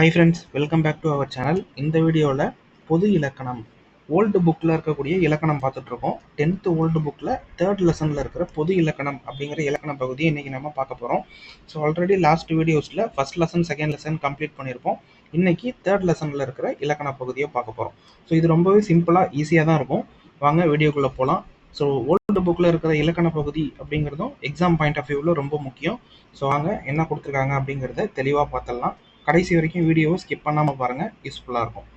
Hi friends welcome back to our channel இந்த வீடியோவில் பொது இலக்கணம் ஓல்டு புக்கில் இருக்கக்கூடிய இலக்கணம் பார்த்துட்ருக்கோம். டென்த்து ஓல்டு புக்கில் தேர்ட் லெசனில் இருக்கிற பொது இலக்கணம் அப்படிங்கிற இலக்கண பகுதியை இன்றைக்கி நம்ம பார்க்க போகிறோம் ஸோ ஆல்ரெடி லாஸ்ட் வீடியோஸில் first lesson second lesson complete பண்ணியிருப்போம். இன்றைக்கி தேர்ட் லெசனில் இருக்கிற இலக்கண பகுதியை பார்க்க போகிறோம் ஸோ இது ரொம்பவே சிம்பிளாக ஈஸியாக தான் இருக்கும். வாங்க வீடியோக்குள்ளே போகலாம் ஸோ ஓல்டு புக்கில் இருக்கிற இலக்கண பகுதி அப்படிங்கிறதும் எக்ஸாம் பாயிண்ட் ஆஃப் வியூவில் ரொம்ப முக்கியம். ஸோ வாங்க என்ன கொடுத்துருக்காங்க அப்படிங்கிறத தெளிவாக பார்த்துடலாம். கடைசி வரைக்கும் வீடியோவை ஸ்கிப் பண்ணாமல் பாருங்கள் யூஸ்ஃபுல்லாக இருக்கும்.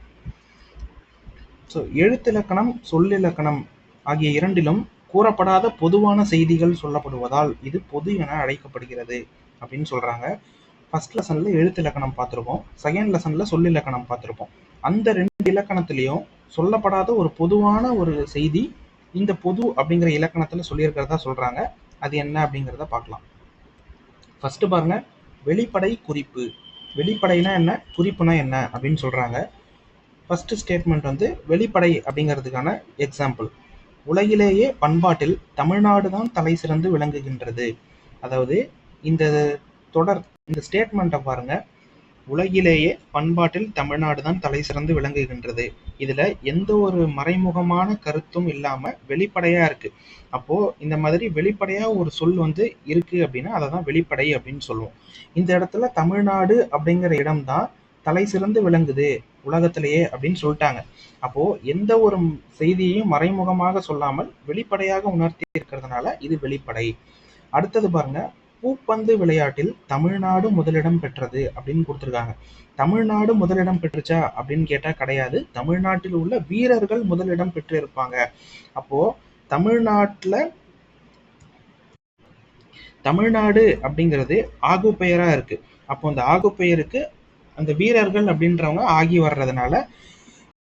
ஸோ எழுத்திலக்கணம் சொல்லிலக்கணம் ஆகிய இரண்டிலும் கூறப்படாத பொதுவான செய்திகள் சொல்லப்படுவதால் இது பொது என அழைக்கப்படுகிறது அப்படின்னு சொல்கிறாங்க ஃபர்ஸ்ட் லெசனில் எழுத்திலக்கணம் பார்த்துருப்போம். செகண்ட் லெசனில் சொல்லிலக்கணம் பார்த்துருப்போம். அந்த ரெண்டு இலக்கணத்துலேயும் சொல்லப்படாத ஒரு பொதுவான ஒரு செய்தி இந்த பொது அப்படிங்கிற இலக்கணத்தில் சொல்லியிருக்கிறதா சொல்கிறாங்க அது என்ன அப்படிங்கிறத பார்க்கலாம். ஃபஸ்ட்டு பாருங்க வெளிப்படை குறிப்பு. வெளிப்படைனா என்ன? குறிப்புனா என்ன? அப்படின்னு சொல்கிறாங்க ஃபஸ்ட்டு ஸ்டேட்மெண்ட் வந்து வெளிப்படை அப்படிங்கிறதுக்கான எக்ஸாம்பிள் உலகிலேயே பண்பாட்டில் தமிழ்நாடு தான் தலை சிறந்து விளங்குகின்றது. அதாவது இந்த தொடர் இந்த ஸ்டேட்மெண்ட்டை பாருங்கள் உலகிலேயே பண்பாட்டில் தமிழ்நாடு தான் தலை சிறந்து விளங்குகின்றது. இதுல எந்த ஒரு மறைமுகமான கருத்தும் இல்லாம வெளிப்படையா இருக்கு. அப்போ இந்த மாதிரி வெளிப்படையா ஒரு சொல் வந்து இருக்கு அப்படின்னா அதை தான் வெளிப்படை அப்படின்னு சொல்லுவோம். இந்த இடத்துல தமிழ்நாடு அப்படிங்கிற இடம் தான் தலை சிறந்து விளங்குது உலகத்திலேயே அப்படின்னு சொல்லிட்டாங்க. அப்போ எந்த ஒரு செய்தியையும் மறைமுகமாக சொல்லாமல் வெளிப்படையாக உணர்த்தி இருக்கிறதுனால இது வெளிப்படை. அடுத்தது பாருங்க பூப்பந்து விளையாட்டில் தமிழ்நாடு முதலிடம் பெற்றது அப்படின்னு கொடுத்துருக்காங்க. தமிழ்நாடு முதலிடம் பெற்றுச்சா அப்படின்னு கேட்டா கிடையாது. தமிழ்நாட்டில் உள்ள வீரர்கள் முதலிடம் பெற்று இருப்பாங்க அப்போ தமிழ்நாட்டுல தமிழ்நாடு அப்படிங்கிறது ஆகு பெயராக இருக்கு. அப்போ அந்த ஆகு பெயருக்கு அந்த வீரர்கள் அப்படின்றவங்க ஆகி வர்றதுனால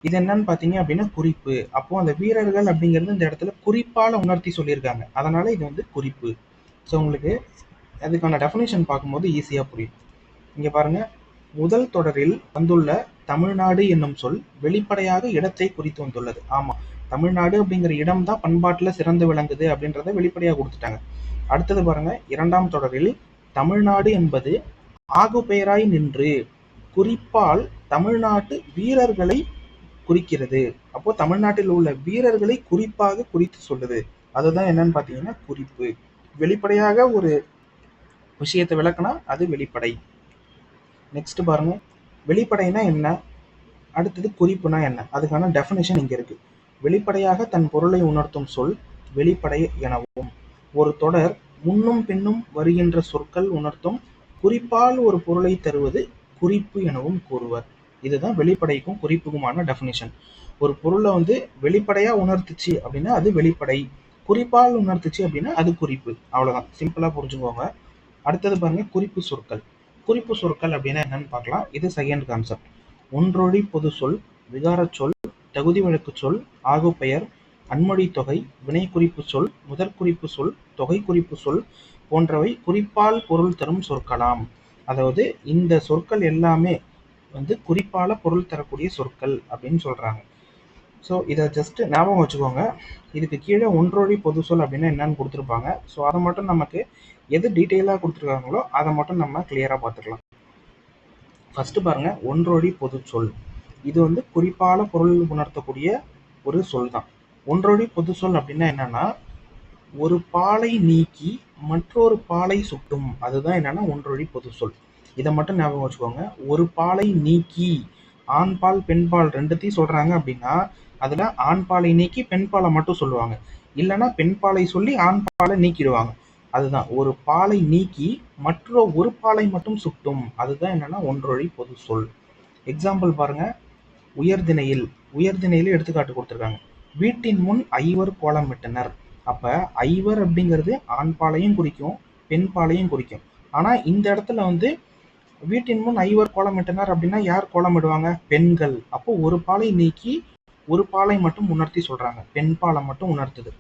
இது என்னன்னு பார்த்தீங்க அப்படின்னா குறிப்பு. அப்போ அந்த வீரர்கள் அப்படிங்கிறது இந்த இடத்துல குறிப்பால உணர்த்தி சொல்லியிருக்காங்க. அதனால இது வந்து குறிப்பு. ஸோ உங்களுக்கு அதுக்கான டெஃபினேஷன் பார்க்கும்போது ஈஸியாக புரியும். இங்கே பாருங்க முதல் தொடரில் வந்துள்ள தமிழ்நாடு என்னும் சொல் வெளிப்படையாக இடத்தை குறித்து வந்துள்ளது. ஆமாம் தமிழ்நாடு அப்படிங்கிற இடம் தான் பண்பாட்டில் சிறந்து விளங்குது அப்படின்றத வெளிப்படையாக கொடுத்துட்டாங்க. அடுத்தது பாருங்க இரண்டாம் தொடரில் தமிழ்நாடு என்பது ஆகு பெயராய் நின்று குறிப்பால் தமிழ்நாட்டு வீரர்களை குறிக்கிறது. அப்போ தமிழ்நாட்டில் உள்ள வீரர்களை குறிப்பாக குறித்து சொல்லுது. அதுதான் என்னன்னு பார்த்தீங்கன்னா குறிப்பு. வெளிப்படையாக ஒரு விஷயத்தை விளக்குனா அது வெளிப்படை. நெக்ஸ்ட் பாருங்க. வெளிப்படைனா என்ன? அடுத்தது குறிப்புனா என்ன? அதுக்கான டெஃபினேஷன் இங்கே இருக்கு. வெளிப்படையாக தன் பொருளை உணர்த்தும் சொல் வெளிப்படை எனவும். ஒரு தொடர் முன்னும் பின்னும் வருகின்ற சொற்கள் உணர்த்தும் குறிப்பால் ஒரு பொருளை தருவது குறிப்பு எனவும் கூறுவர். இதுதான் வெளிப்படைக்கும் குறிப்புக்குமான டெஃபினேஷன் ஒரு பொருளை வந்து வெளிப்படையா உணர்த்துச்சு அப்படின்னா அது வெளிப்படை. குறிப்பால் உணர்த்துச்சு அப்படின்னா அது குறிப்பு. அவ்வளவுதான். சிம்பிளா புரிஞ்சுக்கோங்க. அடுத்தது பாருங்க குறிப்பு சொற்கள். குறிப்பு சொற்கள் அப்படின்னா என்னன்னு பார்க்கலாம். இது செகண்ட் கான்செப்ட் ஒன்றொழி பொது சொல் விகாரச் சொல் தகுதி வழக்கு சொல் ஆகு பெயர் அன்மொழி தொகை வினை குறிப்பு சொல் முதற் குறிப்பு சொல் தொகை குறிப்பு சொல் போன்றவை குறிப்பால் பொருள் தரும் சொற்களாம். அதாவது இந்த சொற்கள் எல்லாமே வந்து குறிப்பால பொருள் தரக்கூடிய சொற்கள் அப்படின்னு சொல்றாங்க. ஸோ இதை ஜஸ்ட்டு ஞாபகம் வச்சுக்கோங்க. இதுக்கு கீழே ஒன்றொழி பொது சொல் அப்படின்னா என்னன்னு கொடுத்துருப்பாங்க. ஸோ அதை மட்டும் நமக்கு எது டீட்டெயிலாக கொடுத்துருக்காங்களோ அதை மட்டும் நம்ம கிளியராக பார்த்துக்கலாம். ஃபஸ்ட்டு பாருங்க ஒன்றொழி பொது சொல். இது வந்து குறிப்பான பொருள் உணர்த்தக்கூடிய ஒரு சொல் தான். ஒன்றொழி பொது சொல் அப்படின்னா என்னென்னா ஒரு பாலை நீக்கி மற்றொரு பாலை சுட்டும். அதுதான் என்னென்னா ஒன்றொழி பொது சொல். இதை மட்டும் ஞாபகம் வச்சுக்கோங்க. ஒரு பாலை நீக்கி ஆண் பால் பெண் பால் ரெண்டுத்தையும் சொல்றாங்க அப்படின்னா அதுல ஆண் பாலை நீக்கி பெண் பாலை மட்டும் சொல்லுவாங்க. இல்லைன்னா பெண் பாலை சொல்லி ஆண் பாலை நீக்கிடுவாங்க. அதுதான். ஒரு பாலை நீக்கி மற்ற ஒரு பாலை மட்டும் சுட்டும். அதுதான் என்னன்னா ஒன்றொழி பொது சொல். எக்ஸாம்பிள் பாருங்க. உயர்திணையில் உயர்திணையில் எடுத்துக்காட்டு கொடுத்துருக்காங்க. வீட்டின் முன் ஐவர் கோலமிட்டனர் அப்ப ஐவர் அப்படிங்கிறது ஆண் பாலையும் குறிக்கும் பெண் பாலையும் குறிக்கும். ஆனா இந்த இடத்துல வந்து வீட்டின் முன் ஐவர் கோலமிட்டனர் அப்படின்னா யார் கோலமிடுவாங்க பெண்கள். அப்போ ஒரு பாலை நீக்கி ஒரு பாலை மட்டும் உணர்த்தி சொல்றாங்க. பெண் பாலை மட்டும் உணர்த்துது.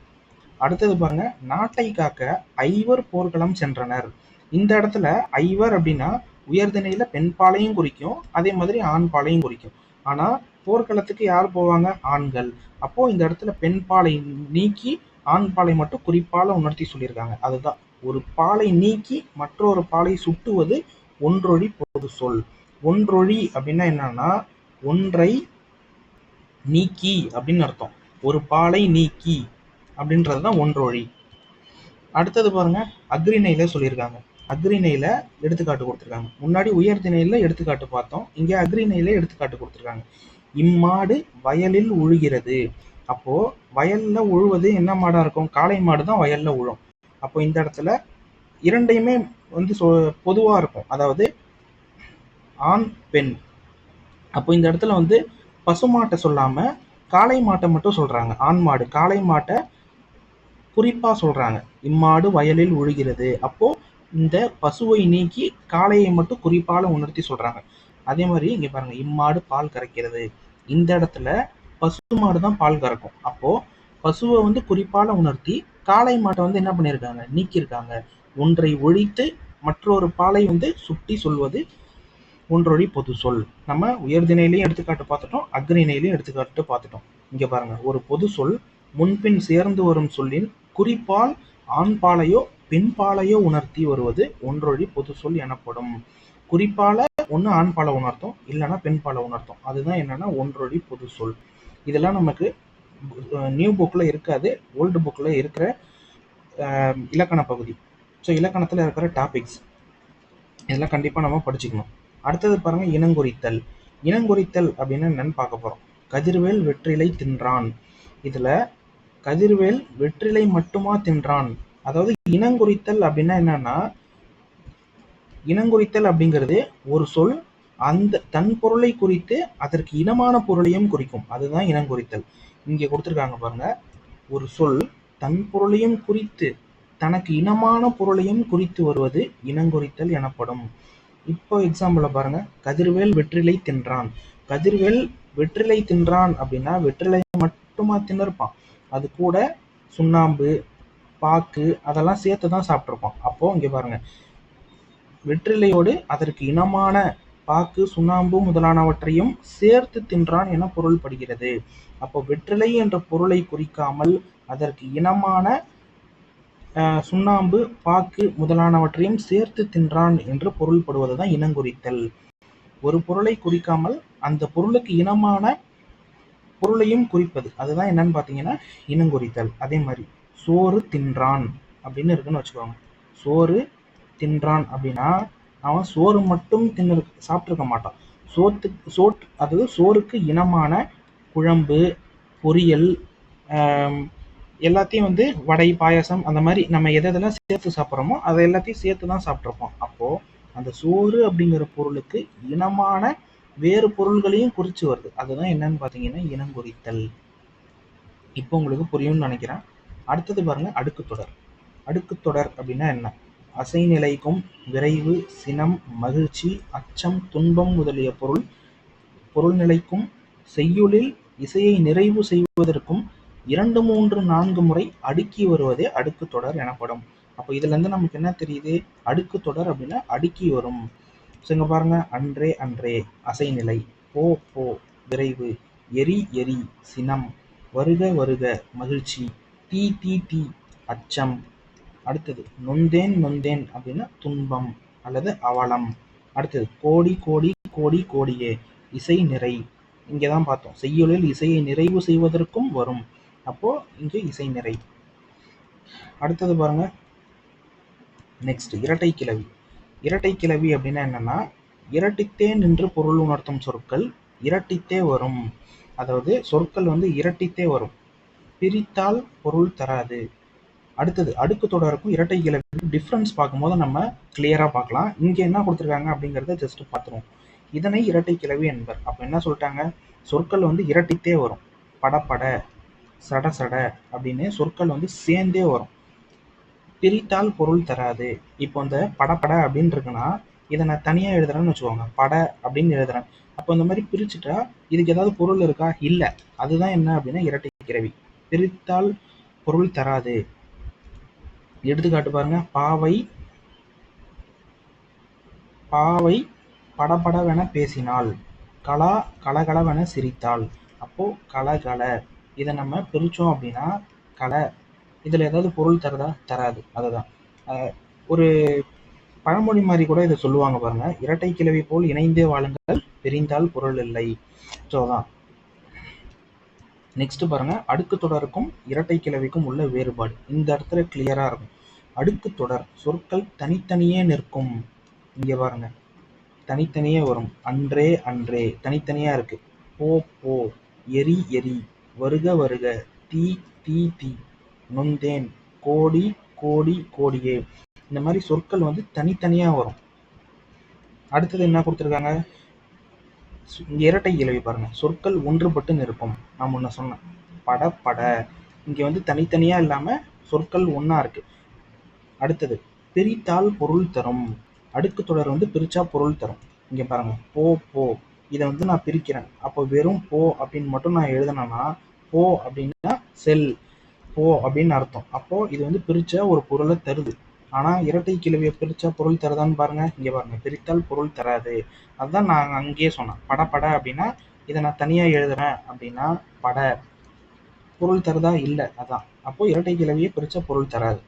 அடுத்தது பாருங்க நாட்டை காக்க ஐவர் போர்க்களம் சென்றனர். இந்த இடத்துல ஐவர் அப்படின்னா உயர்திணையில பெண் பாலையும் குறிக்கும் அதே மாதிரி ஆண் பாலையும் குறிக்கும். ஆனா போர்க்களத்துக்கு யார் போவாங்க? ஆண்கள். அப்போ இந்த இடத்துல பெண் பாலை நீக்கி ஆண் பாலை மட்டும் குறிப்பால உணர்த்தி சொல்லியிருக்காங்க. அதுதான். ஒரு பாலை நீக்கி மற்றொரு பாலை சுட்டுவது ஒன்றொழி பொது சொல். ஒன்றொழி அப்படின்னா என்னன்னா ஒன்றை நீக்கி அப்படின்னு அர்த்தம். ஒரு பாலை நீக்கி அப்படின்றது தான் ஒன்றொழி. அடுத்தது பாருங்க அக்ரிணையில சொல்லியிருக்காங்க. அக்ரிணையில எடுத்துக்காட்டு கொடுத்துருக்காங்க. முன்னாடி உயர்திணையில எடுத்துக்காட்டு பார்த்தோம். இங்கே அக்ரிணையில எடுத்துக்காட்டு கொடுத்துருக்காங்க. இம்மாடு வயலில் உழுகிறது. அப்போ வயல்ல உழுவது என்ன மாடா இருக்கும்? காளை மாடு தான் வயல்ல உழும். அப்போ இந்த இடத்துல இரண்டையுமே வந்து சொ பொதுவா இருக்கும். அதாவது ஆண் பெண். அப்போ இந்த இடத்துல வந்து பசுமாட்டை சொல்லாம காளை மாட்டை மட்டும் சொல்றாங்க. ஆண் மாடு. காளை மாட்டை குறிப்பா சொல்றாங்க. இம்மாடு வயலில் உழுகிறது. அப்போ இந்த பசுவை நீக்கி காளையை மட்டும் குறிப்பால உணர்த்தி சொல்றாங்க. அதே மாதிரி இங்க பாருங்க. இம்மாடு பால் கறக்கிறது. இந்த இடத்துல பசு மாடு தான் பால் கறக்கும். அப்போ பசுவை வந்து குறிப்பால உணர்த்தி காளை மாட்டை வந்து என்ன பண்ணியிருக்காங்க? நீக்கியிருக்காங்க. ஒன்றை ஒழித்து மற்றொரு பாலை வந்து சுட்டி சொல்வது ஒன்றொழி பொது சொல். நம்ம உயர்திணையிலையும் எடுத்துக்காட்டு பார்த்துட்டோம் அக்ரிணையிலையும் எடுத்துக்காட்டு பார்த்துட்டோம். இங்க பாருங்க ஒரு பொது சொல் முன்பின் சேர்ந்து வரும் சொல்லின் குறிப்பால் ஆண் பாலையோ பெண் பாலையோ உணர்த்தி வருவது ஒன்றொழி பொது சொல் எனப்படும். குறிப்பால ஒன்று ஆண் பாலை உணர்த்தும் இல்லைன்னா பெண் பாலை உணர்த்தும். அதுதான் என்னன்னா ஒன்றொழி பொது சொல். இதெல்லாம் நமக்கு நியூ புக்கில் இருக்காது ஓல்டு புக்கில் இருக்கிற இலக்கண பகுதி. ஸோ இலக்கணத்தில் இருக்கிற டாபிக்ஸ் இதெல்லாம் கண்டிப்பாக நம்ம படிச்சுக்கணும். அடுத்தது பாருங்க இனங்குறித்தல். இனங்குறித்தல் அப்படின்னு என்னன்னு பார்க்க போகிறோம் கதிர்வேல் வெற்றிலை தின்றான். இதில் கதிர்வேல் வெற்றிலை மட்டுமா தின்றான்? அதாவது இனங்குறித்தல் அப்படின்னா என்னன்னா இனங்குறித்தல் அப்படிங்கிறது ஒரு சொல் அந்த தன் பொருளை குறித்து அதற்கு இனமான பொருளையும் குறிக்கும். அதுதான் இனங்குறித்தல். இங்கே கொடுத்துருக்காங்க பாருங்க ஒரு சொல் தன் பொருளையும் குறித்து தனக்கு இனமான பொருளையும் குறித்து வருவது இனங்குறித்தல் எனப்படும். இப்போ எக்ஸாம்பிள பாருங்க. கதிர்வேல் வெற்றிலை தின்றான். கதிர்வேல் வெற்றிலை தின்றான் அப்படின்னா வெற்றிலை மட்டுமா தின்னிருப்பான். அது கூட சுண்ணாம்பு பாக்கு அதெல்லாம் சேர்த்து தான் சாப்பிட்ருப்பான் அப்போ இங்க பாருங்க. வெற்றிலையோடு அதற்கு இனமான பாக்கு சுண்ணாம்பு முதலானவற்றையும் சேர்த்து தின்றான் என பொருள்படுகிறது. அப்போ வெற்றிலை என்ற பொருளை குறிக்காமல் அதற்கு இனமான சுண்ணாம்பு பாக்கு முதலானவற்றையும் சேர்த்து தின்றான் என்று பொருள்படுவதுதான் இனங்குறித்தல். ஒரு பொருளை குறிக்காமல் அந்த பொருளுக்கு இனமான பொருளையும் குறிப்பது. அதுதான் என்னன்னு பார்த்தீங்கன்னா இனங்குறித்தல். அதே மாதிரி சோறு தின்றான் அப்படின்னு இருக்குன்னு வச்சுக்கோங்க. சோறு தின்றான் அப்படின்னா அவன் சோறு மட்டும் தின்னு சாப்பிட்ருக்க மாட்டான். சோத்து சோட் அதாவது சோறுக்கு இனமான குழம்பு பொரியல் எல்லாத்தையும் வந்து வடை பாயாசம் அந்த மாதிரி நம்ம எதை எதெல்லாம் சேர்த்து சாப்பிட்றோமோ அதை எல்லாத்தையும் சேர்த்து தான் சாப்பிட்ருப்போம் அப்போது அந்த சோறு அப்படிங்கிற பொருளுக்கு இனமான வேறு பொருள்களையும் குறித்து வருது. அதுதான் என்னன்னு பார்த்தீங்கன்னா இனங்குறித்தல் இப்போ உங்களுக்கு புரியும்னு நினைக்கிறேன். அடுத்தது பாருங்க அடுக்கு தொடர். அடுக்கு தொடர் அப்படின்னா என்ன? அசைநிலைக்கும் விரைவு சினம் மகிழ்ச்சி அச்சம் துன்பம் முதலிய பொருள் பொருள் நிலைக்கும் செய்யுளில் இசையை நிறைவு செய்வதற்கும் இரண்டு மூன்று நான்கு முறை அடுக்கி வருவதே அடுக்கு தொடர் எனப்படும். அப்போ இதுல இருந்து நமக்கு என்ன தெரியுது? அடுக்கு தொடர் அப்படின்னா அடுக்கி வரும். ஸோ இங்க பாருங்க. அன்றே அன்றே அசைநிலை. போ போ விரைவு எரி எரி சினம் வருக வருக மகிழ்ச்சி தீ தீ தீ அச்சம். அடுத்தது நொந்தேன் நொந்தேன் அப்படின்னா துன்பம் அல்லது அவலம். அடுத்தது கோடி கோடி கோடி கோடியே இசை நிறை. இங்கே தான் பார்த்தோம். செய்யுளில் இசையை நிறைவு செய்வதற்கும் வரும். அப்போ இங்கு இசை நிறை. அடுத்தது பாருங்க. நெக்ஸ்ட் இரட்டை கிளவி. இரட்டை கிளவி அப்படின்னா என்னன்னா இரட்டித்தே நின்று பொருள் உணர்த்தும் சொற்கள் இரட்டித்தே வரும். அதாவது சொற்கள் வந்து இரட்டித்தே வரும். பிரித்தால் பொருள் தராது. அடுத்தது அடுக்கு தொடருக்கும் இரட்டை கிளவி டிஃப்ரென்ஸ் பார்க்கும்போது நம்ம கிளியரா பார்க்கலாம். இங்க என்ன கொடுத்துருக்காங்க அப்படிங்கறத ஜஸ்ட் பார்த்துருவோம். இதனை இரட்டை கிளவி என்பர். அப்ப என்ன சொல்லிட்டாங்க? சொற்கள் வந்து இரட்டித்தே வரும். படப்பட. சட சட அப்படின்னு சொற்கள் வந்து சேர்ந்தே வரும். பிரித்தால் பொருள் தராது. இப்போ இந்த படப்பட அப்படின்னு இருக்குன்னா இதை நான் தனியாக எழுதுறேன்னு வச்சுக்கோங்க. பட அப்படின்னு எழுதுறேன். அப்போ இந்த மாதிரி பிரிச்சுட்டா இதுக்கு ஏதாவது பொருள் இருக்கா? இல்லை. அதுதான் என்ன அப்படின்னா இரட்டை கிரவி. பிரித்தால் பொருள் தராது. எடுத்துக்காட்டு பாருங்க. பாவை பாவை படபடவென பேசினாள். கலா கலகலவென சிரித்தாள். அப்போ கலகல. இதை நம்ம பிரிச்சோம் அப்படின்னா கலை இதுல ஏதாவது பொருள் தரதா? தராது. அதுதான். ஒரு பழமொழி மாதிரி கூட இதை சொல்லுவாங்க பாருங்க. இரட்டை கிழவி போல் இணைந்தே வாழுங்கள் பிரிந்தால் பொருள் இல்லை. ஸோ அதான். நெக்ஸ்ட் பாருங்க. அடுக்கு தொடருக்கும் இரட்டை கிழவிக்கும் உள்ள வேறுபாடு. இந்த இடத்துல கிளியரா இருக்கும். அடுக்கு தொடர் சொற்கள் தனித்தனியே நிற்கும். இங்க பாருங்க. தனித்தனியே வரும். அன்றே அன்றே. தனித்தனியா இருக்கு. போ போ. எரி எரி. வருக வருக. தீ தீ தீ நொந்தேன். கோடி கோடி கோடியே. இந்த மாதிரி சொற்கள் வந்து தனித்தனியாக வரும். அடுத்தது என்ன கொடுத்துருக்காங்க? இங்கே இரட்டை இலவி பாருங்க. சொற்கள் ஒன்றுபட்டு நிற்பம் நான் முன்ன சொன்னேன் பட பட. இங்கே வந்து தனித்தனியாக இல்லாமல் சொற்கள் ஒன்றா இருக்கு. அடுத்தது பிரித்தால் பொருள் தரும். அடுக்கு தொடர் வந்து பிரிச்சா பொருள் தரும். இங்கே பாருங்க. போ போ. இதை வந்து நான் பிரிக்கிறேன். அப்போ வெறும் போ அப்படின்னு மட்டும் நான் எழுதினேன்னா போ அப்படின்னா செல் போ அப்படின்னு அர்த்தம். அப்போ இது வந்து பிரிச்ச ஒரு பொருளை தருது. ஆனா இரட்டை கிழவியை பிரிச்சா பொருள் தருதான்னு பாருங்க. இங்க பாருங்க பிரித்தால் பொருள் தராது. அதுதான் நான் அங்கேயே சொன்னேன். பட பட அப்படின்னா இதை நான் தனியா எழுதுறேன் அப்படின்னா பட. பொருள் தருதா? இல்லை. அதான். அப்போ இரட்டை கிழவியை பிரிச்ச பொருள் தராது.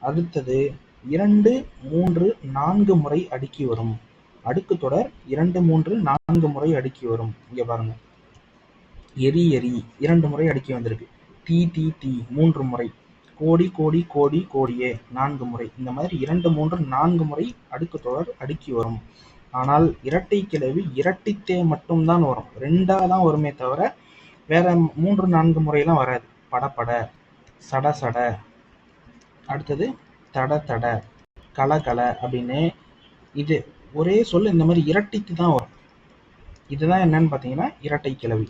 அடுத்தது இரண்டு மூன்று நான்கு முறை அடுக்கி வரும். அடுக்கு தொடர் இரண்டு மூன்று நான்கு முறை அடுக்கி வரும். இங்க பாருங்க. எரி எரி. இரண்டு முறை அடுக்கி வந்திருக்கு. தீ தீ தீ மூன்று முறை. கோடி கோடி கோடி கோடியே. நான்கு முறை. இந்த மாதிரி இரண்டு மூன்று நான்கு முறை அடுக்கு தொடர் அடுக்கி வரும். ஆனால் இரட்டை கிளவி இரட்டித்தே மட்டும்தான் வரும். ரெண்டா தான் வருமே தவிர வேற மூன்று நான்கு முறையெல்லாம் வராது. படப்பட சட சட. அடுத்தது தட தட. கல கல அப்படின்னு இது ஒரே சொல் இந்த மாதிரி இரட்டித்து தான் வரும். இதுதான் என்னன்னு பார்த்தீங்கன்னா இரட்டை கிளவி.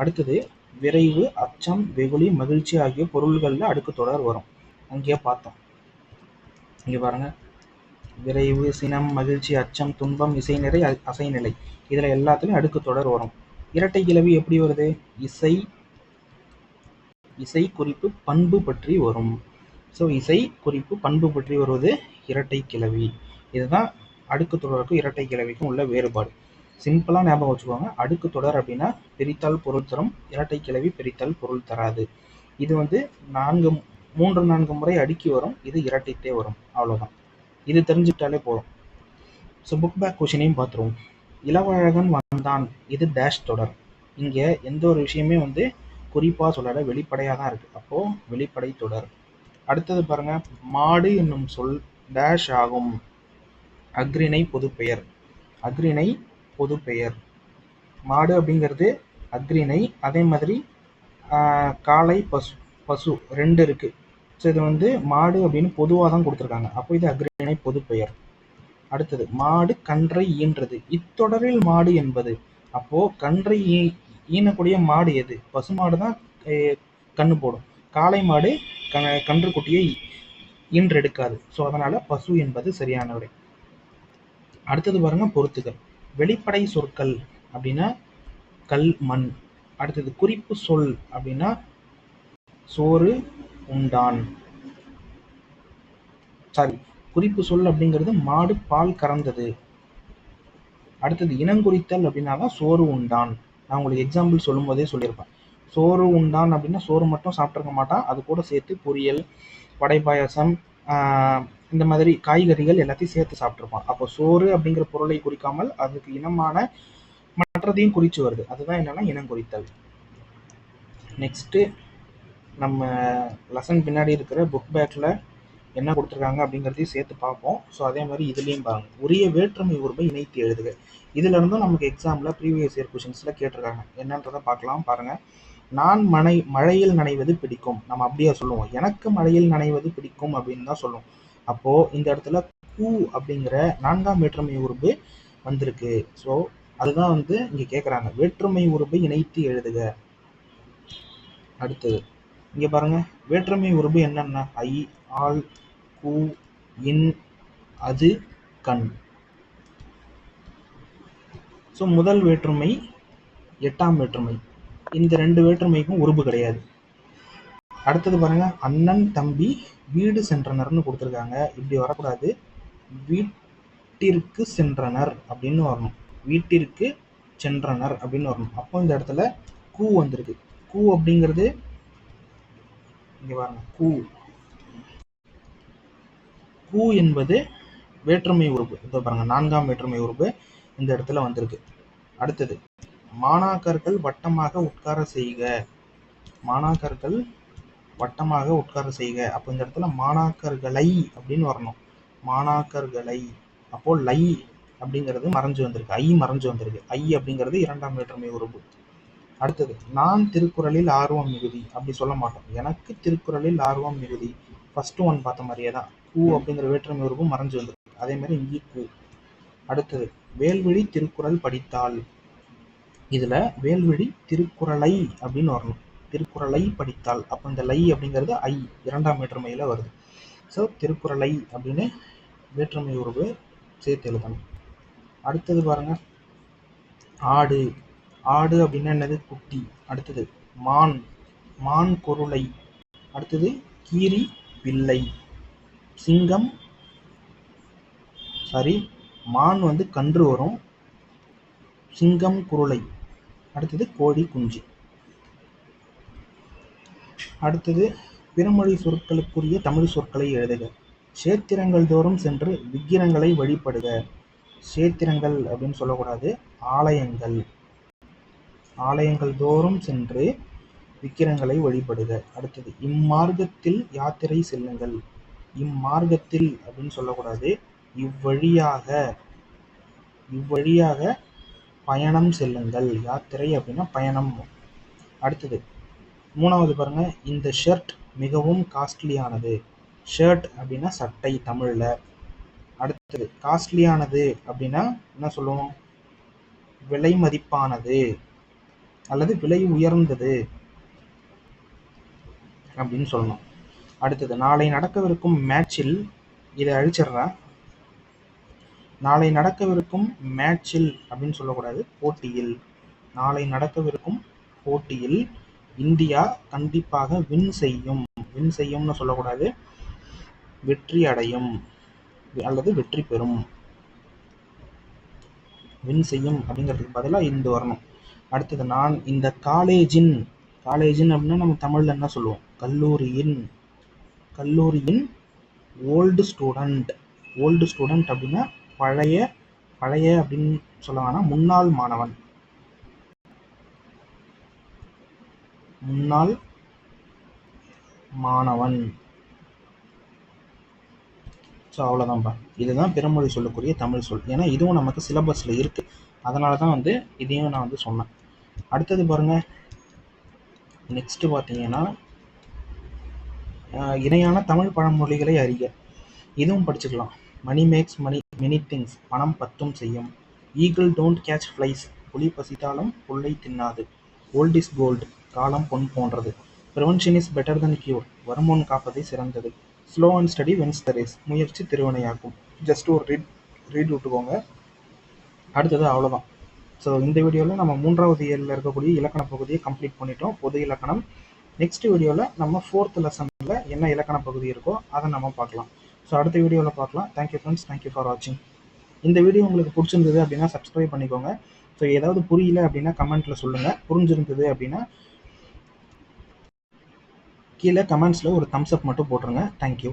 அடுத்தது விரைவு அச்சம் வெகுளி மகிழ்ச்சி ஆகிய பொருள்களில் அடுக்கு தொடர் வரும். அங்கேயே பார்த்தோம். இங்கே பாருங்க. விரைவு சினம் மகிழ்ச்சி அச்சம் துன்பம் இசைநிறை அசைநிலை இதில் எல்லாத்துலேயும் அடுக்கு தொடர் வரும். இரட்டை கிளவி எப்படி வருது? இசை இசை குறிப்பு பண்பு பற்றி வரும். ஸோ இசை குறிப்பு பண்பு பற்றி வருவது இரட்டை கிளவி. இதுதான் அடுக்கு தொடருக்கும் இரட்டை கிளவிக்கும் உள்ள வேறுபாடு. சிம்பிளாக ஞாபகம் வச்சுக்கோங்க. அடுக்கு தொடர் அப்படின்னா பிரித்தால் பொருள் தரும். இரட்டை கிளவி பிரித்தால் பொருள் தராது. இது வந்து நான்கு மூன்று நான்கு முறை அடுக்கி வரும். இது இரட்டைத்தே வரும். அவ்வளோதான் இது தெரிஞ்சுக்கிட்டாலே போதும். ஸோ புக் பேக் கொஷினையும் பார்த்துருவோம். இளவழகன் வந்தான். இது டேஷ் தொடர். இங்கே எந்த ஒரு விஷயமே வந்து குறிப்பாக சொல்லலை வெளிப்படையாக தான் இருக்குது அப்போது வெளிப்படை தொடர். அடுத்தது பாருங்க. மாடு என்னும் சொல் டேஷ் ஆகும். அக்ரிணை பொதுப்பெயர். அக்ரிணை பொதுப்பெயர் மாடு அப்படிங்கிறது அக்ரிணை அதே மாதிரி காளை பசு பசு ரெண்டு இருக்கு. ஸோ இது வந்து மாடு அப்படின்னு பொதுவாக தான் கொடுத்துருக்காங்க. அப்போ இது அக்ரிணை பொதுப்பெயர் அடுத்தது மாடு கன்றை ஈன்றது. இத்தொடரில் மாடு என்பது. அப்போ கன்றை ஈ ஈனக்கூடிய மாடு எது? பசுமாடு தான் கண்ணு போடும். காளை மாடு க கன்றுக்குட்டியை ஈன்றெடுக்காது. ஸோ அதனால பசு என்பது சரியான விடை அடுத்தது பாருங்க பொறுத்துகள் வெளிப்படை சொற்கள் அப்படின்னா கல் மண். அடுத்தது குறிப்பு சொல் அப்படின்னா சோறு உண்டான். சாரி குறிப்பு சொல் அப்படிங்கிறது மாடு பால் கறந்தது. அடுத்தது இனங்குறித்தல் அப்படின்னா தான் சோறு உண்டான். நான் உங்களுக்கு எக்ஸாம்பிள் சொல்லும் போதே சொல்லியிருப்பேன். சோறு உண்டான் அப்படின்னா சோறு மட்டும் சாப்பிட்ருக்க மாட்டான். அது கூட சேர்த்து பொரியல் வடை பாயாசம் இந்த மாதிரி காய்கறிகள் எல்லாத்தையும் சேர்த்து சாப்பிட்ருப்பான் அப்போ சோறு அப்படிங்கிற பொருளை குறிக்காமல் அதுக்கு இனமான மற்றதையும் குறித்து வருது. அதுதான் என்னன்னா இனங்குறித்தல் நெக்ஸ்ட்டு நம்ம லெசன் பின்னாடி இருக்கிற புக் பேக்கில் என்ன கொடுத்துருக்காங்க அப்படிங்கிறதையும் சேர்த்து பார்ப்போம். ஸோ அதே மாதிரி இதுலேயும் பாருங்கள் உரிய வேற்றுமை உருவை இணைத்து எழுதுக. இதுலேருந்தும் நமக்கு எக்ஸாமில் ப்ரீவியஸ் இயர் கொஷின்ஸில் கேட்டிருக்காங்க. என்னன்றதை பார்க்கலாம் பாருங்கள் நான் மனை மழையில் நனைவது பிடிக்கும். நம்ம அப்படியே சொல்லுவோம். எனக்கு மழையில் நனைவது பிடிக்கும் அப்படின்னு தான் சொல்லுவோம். அப்போ இந்த இடத்துல கூ அப்படிங்கிற நான்காம் வேற்றுமை உருவு வந்திருக்கு. ஸோ அதுதான் வந்து இங்க கேட்குறாங்க வேற்றுமை உருவை இணைத்து எழுதுக. அடுத்தது. இங்க பாருங்க. வேற்றுமை உருவு என்னென்ன? ஐ ஆல் கூ இன் அது கண். ஸோ முதல் வேற்றுமை எட்டாம் வேற்றுமை. இந்த ரெண்டு வேற்றுமைக்கும் உறுப்பு கிடையாது. அடுத்தது பாருங்க அண்ணன் தம்பி வீடு சென்றனர்னு கொடுத்துருக்காங்க. இப்படி வரக்கூடாது. வீட்டிற்கு சென்றனர் அப்படின்னு வரணும். வீட்டிற்கு சென்றனர் அப்படின்னு வரணும். அப்போ இந்த இடத்துல கூ வந்திருக்கு. கூ அப்படிங்கிறது இங்க பாருங்க கூ. கூ என்பது வேற்றுமை உறுப்பு. இதோ பாருங்க நான்காம் வேற்றுமை உறுப்பு இந்த இடத்துல வந்திருக்கு. அடுத்தது மாணாக்கர்கள் வட்டமாக உட்கார செய்க. மாணாக்கர்கள் வட்டமாக உட்கார செய்க. அப்போ இந்த இடத்துல மாணாக்கர்களை அப்படின்னு வரணும். மாணாக்கர்களை. அப்போ லை அப்படிங்கிறது மறைஞ்சு வந்திருக்கு. ஐ மறைஞ்சு வந்திருக்கு. ஐ அப்படிங்கிறது இரண்டாம் வேற்றுமை உறுப்பு. அடுத்தது நான் திருக்குறளில் ஆர்வம் மிகுதி அப்படி சொல்ல மாட்டோம். எனக்கு திருக்குறளில் ஆர்வம் மிகுதி. ஃபர்ஸ்ட் ஒன் பார்த்த மாதிரியே தான். கூ அப்படிங்கிற வேற்றுமை உறுப்பு மறைஞ்சு வந்திருக்கு. அதே மாதிரி இங்கே கூ. அடுத்தது வேல்விழி திருக்குறள் படித்தால். இதுல வேல்விழி திருக்குறளை அப்படின்னு வரணும். திருக்குறளை படித்தால். அப்போ இந்த லை அப்படிங்கிறது ஐ இரண்டாம் வேற்றுமையில வருது. ஸோ திருக்குறளை அப்படின்னு வேற்றுமை உறவு சேர்த்து எழுதணும். அடுத்தது பாருங்க. ஆடு. ஆடு அப்படின்னா என்னது? குட்டி. அடுத்தது மான். மான் குருளை. அடுத்தது கீரி பிள்ளை சிங்கம். சாரி மான் வந்து கன்று வரும். சிங்கம் குருளை. அடுத்தது கோழி குஞ்சு. அடுத்தது பிறமொழி சொற்களுக்குரிய தமிழ் சொற்களை எழுதுக. சேத்திரங்கள் தோறும் சென்று விக்கிரங்களை வழிபடுக. சேத்திரங்கள் அப்படின்னு சொல்லக்கூடாது ஆலயங்கள். ஆலயங்கள் தோறும் சென்று விக்கிரங்களை வழிபடுக. அடுத்தது இம்மார்க்கத்தில் யாத்திரை செல்லுங்கள். இம்மார்க்கத்தில் அப்படின்னு சொல்லக்கூடாது இவ்வழியாக இவ்வழியாக பயணம் செல்லுங்கள். யாத்திரை அப்படின்னா பயணம். அடுத்தது மூணாவது பாருங்க இந்த ஷர்ட் மிகவும் காஸ்ட்லியானது ஷர்ட் அப்படின்னா சட்டை தமிழில். அடுத்தது காஸ்ட்லியானது அப்படின்னா என்ன சொல்லுவோம்? விலை மதிப்பானது அல்லது விலை உயர்ந்தது அப்படின்னு சொல்லணும். அடுத்தது நாளை நடக்கவிருக்கும் மேட்சில் இதை அழிச்சிடுறேன். நாளை நடக்கவிருக்கும் மேட்சில் அப்படின்னு சொல்லக்கூடாது போட்டியில். நாளை நடக்கவிருக்கும் போட்டியில் இந்தியா கண்டிப்பாக வின் செய்யும். வின் செய்யும்னு சொல்லக்கூடாது வெற்றி அடையும். அல்லது வெற்றி பெறும். வின் செய்யும் அப்படிங்கிறதுக்கு பதிலாக இந்த வரணும். அடுத்தது நான் இந்த காலேஜின் காலேஜின் அப்படின்னா நம்ம தமிழில் என்ன சொல்லுவோம்? கல்லூரியின் கல்லூரியின் ஓல்டு ஸ்டூடெண்ட். ஓல்டு ஸ்டூடெண்ட் அப்படின்னா பழைய பழைய அப்படின்னு சொல்ல வேணாம். முன்னாள் மாணவன். முன்னாள் மாணவன். ஸோ அவ்வளோதான்ப்பா இதுதான் பிறமொழி சொல்லக்கூடிய தமிழ் சொல். ஏன்னா இதுவும் நமக்கு சிலபஸில் இருக்குது அதனால தான் வந்து இதையும் நான் வந்து சொன்னேன். அடுத்தது பாருங்கள் நெக்ஸ்ட்டு பார்த்தீங்கன்னா இணையான தமிழ் பழமொழிகளை அறிக. இதுவும் படிச்சுக்கலாம். Money makes money many things பணம் பத்தும் செய்யும். ஈகிள் டோன்ட் கேட்ச் ஃப்ளைஸ் புலி பசித்தாலும் புல்லை தின்னாது. ஓல்ட் இஸ் கோல்டு காலம் பொன் போன்றது. Prevention is better than cure வருமுன் காப்பதே சிறந்தது. Slow and steady wins the race முயற்சி திருவினையாகும். ஜஸ்ட் ஒரு ரீட் ரீட் விட்டுக்கோங்க. அடுத்தது அவ்வளோதான் ஸோ இந்த வீடியோவில் நம்ம மூன்றாவது இயரில் இருக்கக்கூடிய இலக்கண பகுதியை கம்ப்ளீட் பண்ணிட்டோம். பொது இலக்கணம். நெக்ஸ்ட் வீடியோவில் நம்ம ஃபோர்த் லெசனில் என்ன இலக்கண பகுதி இருக்கோ அதை நம்ம பார்க்கலாம். ஸோ அடுத்த வீடியோவில் பார்க்கலாம். தேங்க்யூ ஃப்ரெண்ட்ஸ் தேங்க்யூ ஃபார் வாட்சிங் இந்த வீடியோ உங்களுக்கு பிடிச்சிருந்தது அப்படின்னா சப்ஸ்கிரைப் பண்ணிக்கோங்க. ஸோ ஏதாவது புரியல அப்படின்னா கமெண்ட்டில் சொல்லுங்கள் புரிஞ்சிருந்தது அப்படின்னா கீழே கமெண்ட்ஸில் ஒரு தம்ஸ் அப் மட்டும் போட்டுருங்க. தேங்க்யூ